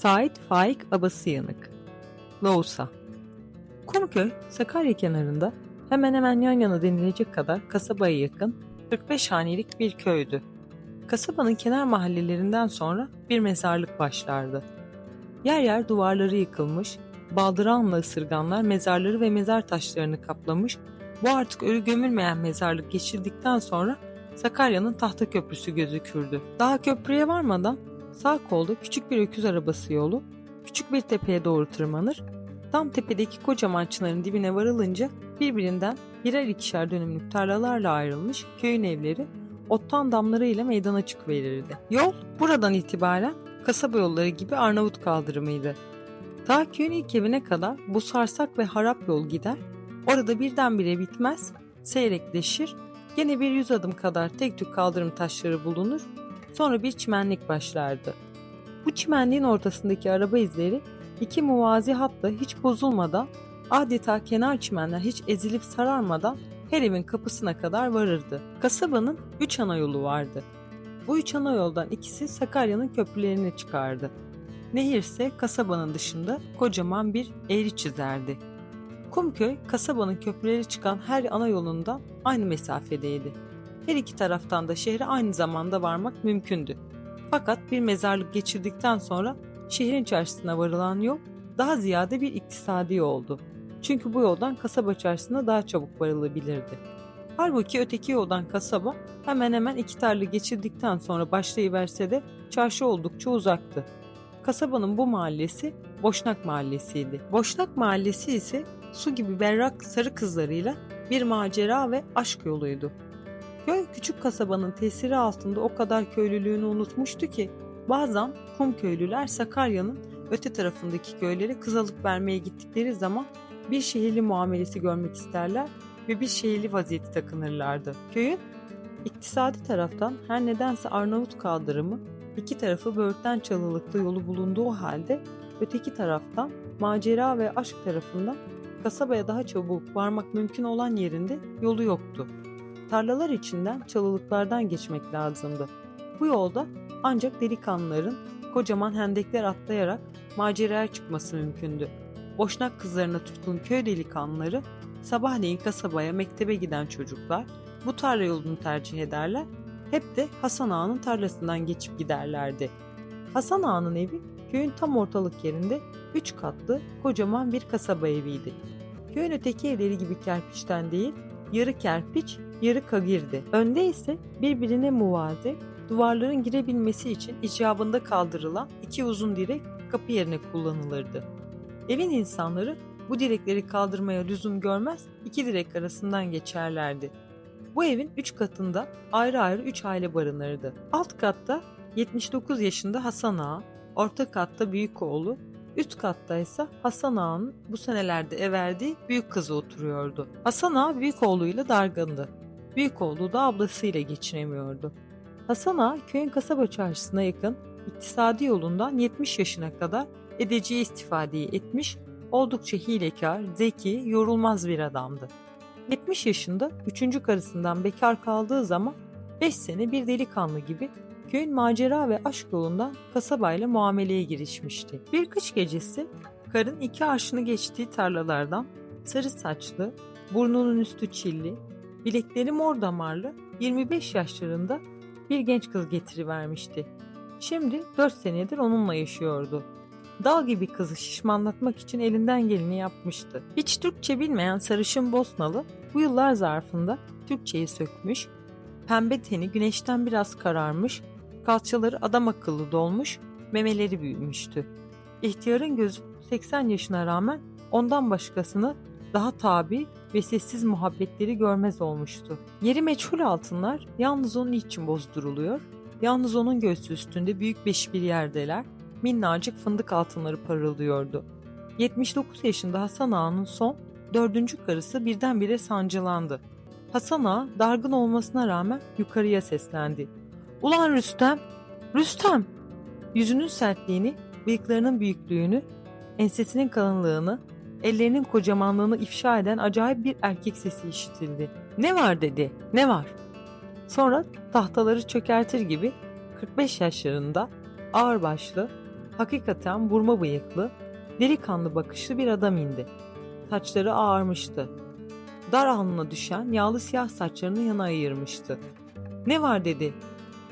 Sait Faik Abasıyanık Loğusa Kumköy, Sakarya kenarında hemen hemen yan yana denilecek kadar kasabaya yakın 45 hanelik bir köydü. Kasabanın kenar mahallelerinden sonra bir mezarlık başlardı. Yer yer duvarları yıkılmış, baldıranla ısırganlar mezarları ve mezar taşlarını kaplamış, bu artık ölü gömülmeyen mezarlık geçildikten sonra Sakarya'nın tahta köprüsü gözükürdü. Daha köprüye varmadan sağ kolda küçük bir öküz arabası yolu, küçük bir tepeye doğru tırmanır, tam tepedeki kocaman çınarın dibine varılınca birbirinden birer ikişer dönümlük tarlalarla ayrılmış köyün evleri ottan damlarıyla meydana çıkıverirdi. Yol buradan itibaren kasaba yolları gibi Arnavut kaldırımıydı. Ta köyün ilk evine kadar bu sarsak ve harap yol gider, orada birdenbire bitmez, seyrekleşir, gene bir yüz adım kadar tek tük kaldırım taşları bulunur, sonra bir çimenlik başlardı. Bu çimenliğin ortasındaki araba izleri iki muvazi hatla hiç bozulmadan, adeta kenar çimenler hiç ezilip sararmadan her evin kapısına kadar varırdı. Kasabanın üç ana yolu vardı. Bu üç ana yoldan ikisi Sakarya'nın köprülerine çıkardı. Nehir ise kasabanın dışında kocaman bir eğri çizerdi. Kumköy, kasabanın köprüleri çıkan her ana yolundan aynı mesafedeydi. Her iki taraftan da şehre aynı zamanda varmak mümkündü. Fakat bir mezarlık geçirdikten sonra şehrin çarşısına varılan yol daha ziyade bir iktisadi oldu. Çünkü bu yoldan kasaba çarşısına daha çabuk varılabilirdi. Halbuki öteki yoldan kasaba hemen hemen iki tarla geçirdikten sonra başlayıverse de çarşı oldukça uzaktı. Kasabanın bu mahallesi Boşnak Mahallesi'ydi. Boşnak Mahallesi ise su gibi berrak sarı kızlarıyla bir macera ve aşk yoluydu. Küçük kasabanın tesiri altında o kadar köylülüğünü unutmuştu ki bazen kum köylüler Sakarya'nın öte tarafındaki köylere kızalık vermeye gittikleri zaman bir şehirli muamelesi görmek isterler ve bir şehirli vaziyeti takınırlardı. Köyün iktisadi taraftan her nedense Arnavut kaldırımı iki tarafı böğürtlen çalılıklı yolu bulunduğu halde öteki taraftan macera ve aşk tarafından kasabaya daha çabuk varmak mümkün olan yerinde yolu yoktu. Tarlalar içinden çalılıklardan geçmek lazımdı. Bu yolda ancak delikanlıların kocaman hendekler atlayarak maceraya çıkması mümkündü. Boşnak kızlarına tutkun köy delikanlıları sabahleyin kasabaya mektebe giden çocuklar bu tarla yolunu tercih ederler. Hep de Hasan Ağa'nın tarlasından geçip giderlerdi. Hasan Ağa'nın evi köyün tam ortalık yerinde üç katlı kocaman bir kasaba eviydi. Köyün öteki evleri gibi kerpiçten değil, yarı kerpiç, yarı kagirdi. Önde ise birbirine muvazi, duvarların girebilmesi için icabında kaldırılan iki uzun direk kapı yerine kullanılırdı. Evin insanları bu direkleri kaldırmaya lüzum görmez, iki direk arasından geçerlerdi. Bu evin üç katında ayrı ayrı üç aile barınırdı. Alt katta 79 yaşında Hasan Ağa, orta katta büyük oğlu, üst katta ise Hasan Ağa'nın bu senelerde everdiği büyük kızı oturuyordu. Hasan Ağa büyük oğluyla dargındı. Büyük oğlu da ablasıyla geçinemiyordu. Hasan Ağa köyün kasaba çarşısına yakın iktisadi yolundan 70 yaşına kadar edeceği istifadeyi etmiş, oldukça hilekar, zeki, yorulmaz bir adamdı. 70 yaşında 3. karısından bekar kaldığı zaman 5 sene bir delikanlı gibi köyün macera ve aşk yolundan kasabayla muameleye girişmişti. Bir kış gecesi karın iki arşını geçtiği tarlalardan sarı saçlı, burnunun üstü çilli, bilekleri mor damarlı 25 yaşlarında bir genç kız getirivermişti. Şimdi 4 senedir onunla yaşıyordu. Dağ gibi kızı şişmanlatmak için elinden geleni yapmıştı. Hiç Türkçe bilmeyen sarışın Bosnalı bu yıllar zarfında Türkçeyi sökmüş, pembe teni güneşten biraz kararmış, kalçaları adam akıllı dolmuş, memeleri büyümüştü. İhtiyarın gözü 80 yaşına rağmen ondan başkasını daha tabi ve sessiz muhabbetleri görmez olmuştu. Yeri meçhul altınlar yalnız onun için bozduruluyor, yalnız onun göğsü üstünde büyük beş bir yerdeler, minnacık fındık altınları parıldıyordu. 79 yaşında Hasan Ağa'nın son, dördüncü karısı birdenbire sancılandı. Hasan Ağa dargın olmasına rağmen yukarıya seslendi. Ulan Rüstem! Rüstem! Yüzünün sertliğini, bıyıklarının büyüklüğünü, ensesinin kalınlığını, ellerinin kocamanlığını ifşa eden acayip bir erkek sesi işitildi. Ne var dedi, ne var? Sonra tahtaları çökertir gibi 45 yaşlarında ağırbaşlı, Hakikaten burma bıyıklı, delikanlı bakışlı bir adam indi. Saçları ağarmıştı. Dar alnına düşen yağlı siyah saçlarını yana ayırmıştı. Ne var dedi.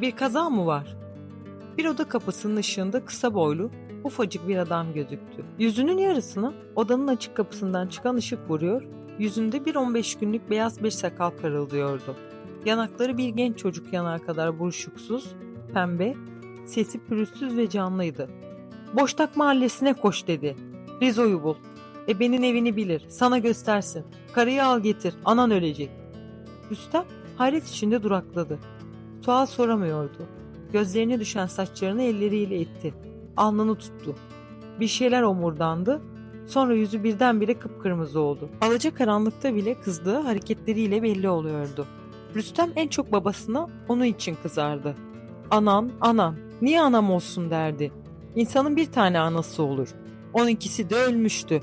Bir kaza mı var? Bir oda kapısının ışığında kısa boylu, ufacık bir adam gözüktü. Yüzünün yarısına odanın açık kapısından çıkan ışık vuruyor, yüzünde bir 15 günlük beyaz bir sakal parıldıyordu. Yanakları bir genç çocuk yanağı kadar buruşuksuz, pembe, sesi pürüzsüz ve canlıydı. Boşnak mahallesine koş dedi. Rizo'yu bul. Ebenin evini bilir, sana göstersin. Karıyı al getir, anan ölecek. Rüstem hayret içinde durakladı. Sual soramıyordu. Gözlerine düşen saçlarını elleriyle itti. Alnını tuttu. Bir şeyler omurdandı. Sonra yüzü birdenbire kıpkırmızı oldu. Alaca karanlıkta bile kızdığı hareketleriyle belli oluyordu. Rüstem en çok babasına onun için kızardı. Anan, anan, niye anam olsun derdi. İnsanın bir tane anası olur. Onunkisi de ölmüştü.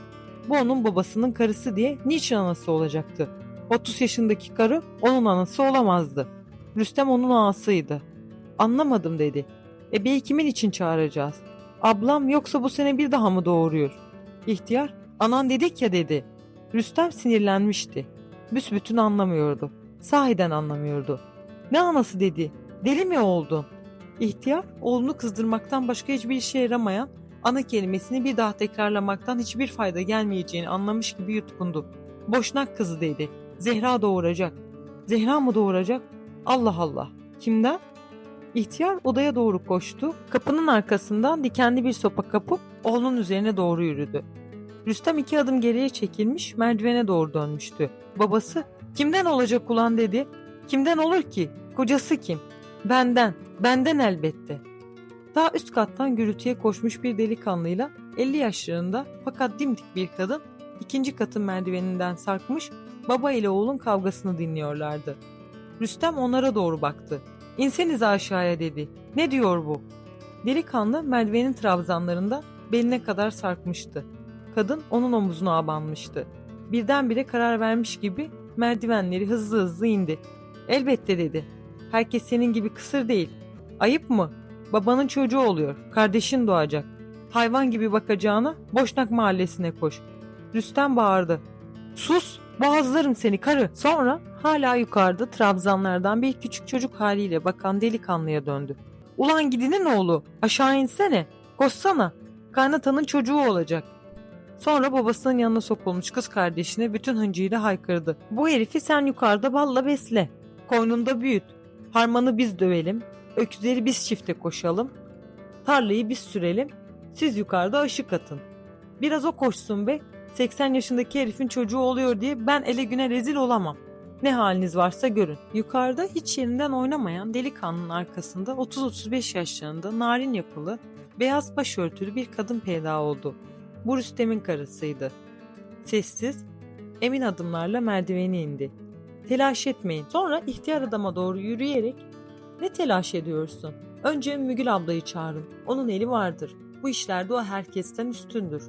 Bu onun babasının karısı diye niçin anası olacaktı? 30 yaşındaki karı onun anası olamazdı. Rüstem onun ağasıydı. Anlamadım dedi. Ebeyi kimin için çağıracağız? Ablam yoksa bu sene bir daha mı doğuruyor? İhtiyar, anan dedik ya dedi. Rüstem sinirlenmişti. Büsbütün anlamıyordu. Sahiden anlamıyordu. Ne anası dedi? Deli mi oldun? İhtiyar, oğlunu kızdırmaktan başka hiçbir işe yaramayan, ana kelimesini bir daha tekrarlamaktan hiçbir fayda gelmeyeceğini anlamış gibi yutkundu. Boşnak kızı dedi. Zehra doğuracak. Zehra mı doğuracak? Allah Allah. Kimden? İhtiyar odaya doğru koştu. Kapının arkasından dikenli bir sopa kapıp oğlunun üzerine doğru yürüdü. Rüstem iki adım geriye çekilmiş merdivene doğru dönmüştü. Babası kimden olacak ulan dedi. Kimden olur ki? Kocası kim? Benden. Benden elbette. Daha üst kattan gürültüye koşmuş bir delikanlıyla 50 yaşlarında fakat dimdik bir kadın ikinci katın merdiveninden sarkmış baba ile oğlun kavgasını dinliyorlardı. Rüstem onlara doğru baktı. İnsenize aşağıya dedi. Ne diyor bu? Delikanlı merdivenin trabzanlarında beline kadar sarkmıştı. Kadın onun omuzuna abanmıştı. Birdenbire karar vermiş gibi merdivenleri hızlı hızlı indi. Elbette dedi. Herkes senin gibi kısır değil. Ayıp mı? Babanın çocuğu oluyor. Kardeşin doğacak. Hayvan gibi bakacağına Boşnak mahallesine koş. Rüstem bağırdı. Sus! Boğazlarım seni karı. Sonra hala yukarıda trabzanlardan bir küçük çocuk haliyle bakan delikanlıya döndü. Ulan gidinin oğlu aşağı insene. Koşsana. Kaynatanın çocuğu olacak. Sonra babasının yanına sokulmuş kız kardeşine bütün hıncıyla haykırdı. Bu herifi sen yukarıda balla besle. Koynunda büyüt. Harmanı biz dövelim. Öküzleri biz çifte koşalım. Tarlayı biz sürelim. Siz yukarıda aşık atın. Biraz o koşsun be. 80 yaşındaki herifin çocuğu oluyor diye ben ele güne rezil olamam. Ne haliniz varsa görün. Yukarıda hiç yerinden oynamayan delikanlının arkasında 30-35 yaşlarında narin yapılı, beyaz başörtülü bir kadın peyda oldu. Bu Rüstem'in karısıydı. Sessiz, emin adımlarla merdiveni indi. Telaş etmeyin. Sonra ihtiyar adama doğru yürüyerek ne telaş ediyorsun? Önce Mügül ablayı çağırın. Onun eli vardır. Bu işlerde o herkesten üstündür.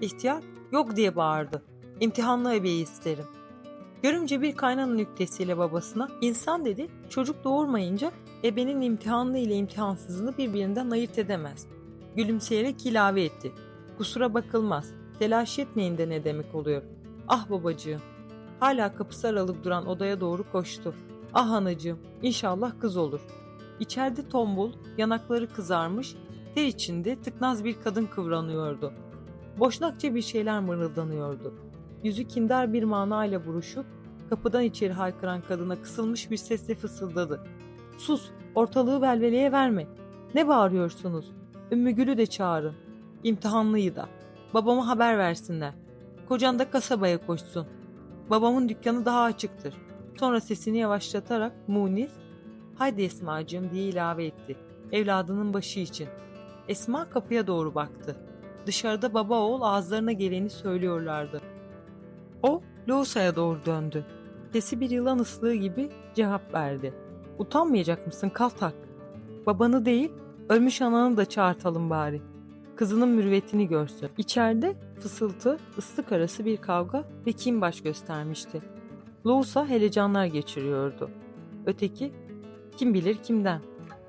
İhtiyar yok diye bağırdı. İmtihanlı ebeyi isterim. Görümce bir kaynanın nüktesiyle babasına insan dedi çocuk doğurmayınca ebenin imtihanlı ile imtihansızını birbirinden ayırt edemez. Gülümseyerek ilave etti. Kusura bakılmaz. Telaş etmeyin de ne demek oluyor. Ah babacığım. Hala kapısı aralık duran odaya doğru koştu. Ah anacığım, inşallah kız olur. İçeride tombul, yanakları kızarmış, ter içinde tıknaz bir kadın kıvranıyordu. Boşnakça bir şeyler mırıldanıyordu. Yüzü kindar bir manayla buruşup, kapıdan içeri haykıran kadına kısılmış bir sesle fısıldadı. Sus, ortalığı velveleye verme. Ne bağırıyorsunuz? Ümmü Gül'ü de çağırın. İmtihanlıyı da. Babama haber versinler. Kocan da kasabaya koşsun. Babamın dükkanı daha açıktır. Sonra sesini yavaşlatarak Munis, haydi Esma'cığım diye ilave etti. Evladının başı için. Esma kapıya doğru baktı. Dışarıda baba oğul ağızlarına geleni söylüyorlardı. O Loğusa'ya doğru döndü. Sesi bir yılan ıslığı gibi cevap verdi. Utanmayacak mısın kaltak? Babanı değil, ölmüş ananı da çağırtalım bari. Kızının mürüvvetini görsün. İçeride fısıltı, ıslık arası bir kavga ve kim baş göstermişti. Lousa helecanlar geçiriyordu. Öteki, kim bilir kimden.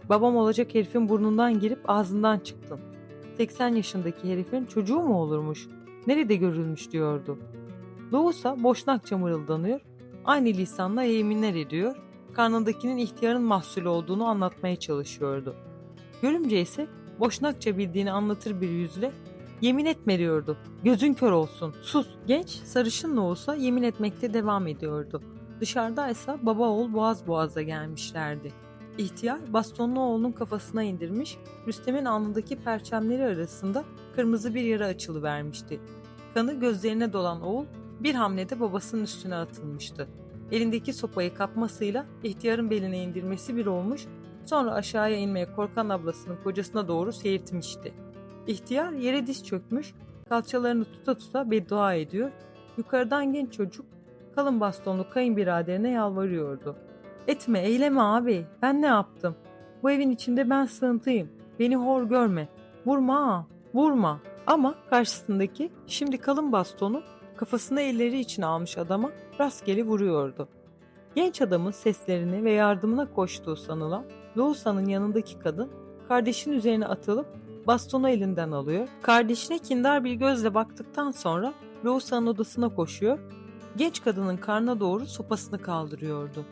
Babam olacak herifin burnundan girip ağzından çıktın. 80 yaşındaki herifin çocuğu mu olurmuş? Nerede görülmüş diyordu. Loğusa boşnakça mırıldanıyor, aynı lisanla yeminler ediyor, karnındakinin ihtiyarın mahsulü olduğunu anlatmaya çalışıyordu. Görümce ise boşnakça bildiğini anlatır bir yüzle yemin etme diyordu. Gözün kör olsun, sus. Genç sarışın Loğusa yemin etmekte devam ediyordu. Dışarıda ise baba oğul boğaz boğaza gelmişlerdi. İhtiyar bastonlu oğlunun kafasına indirmiş, Rüstem'in alnındaki perçemleri arasında kırmızı bir yara açılı vermişti. Kanı gözlerine dolan oğul bir hamlede babasının üstüne atılmıştı. Elindeki sopayı kapmasıyla ihtiyarın beline indirmesi bir olmuş, sonra aşağıya inmeye korkan ablasının kocasına doğru seyirtmişti. İhtiyar yere diz çökmüş, kalçalarını tuta tuta beddua ediyor, yukarıdan genç çocuk kalın bastonlu kayınbiraderine yalvarıyordu. Etme, eyleme abi. Ben ne yaptım? Bu evin içinde ben sığıntıyım. Beni hor görme. Vurma vurma. Ama karşısındaki şimdi kalın bastonu kafasına elleri içine almış adama rastgele vuruyordu. Genç adamın seslerini ve yardımına koştuğu sanılan Loğusa'nın yanındaki kadın kardeşin üzerine atılıp bastonu elinden alıyor. Kardeşine kindar bir gözle baktıktan sonra Loğusa'nın odasına koşuyor. Genç kadının karnına doğru sopasını kaldırıyordu.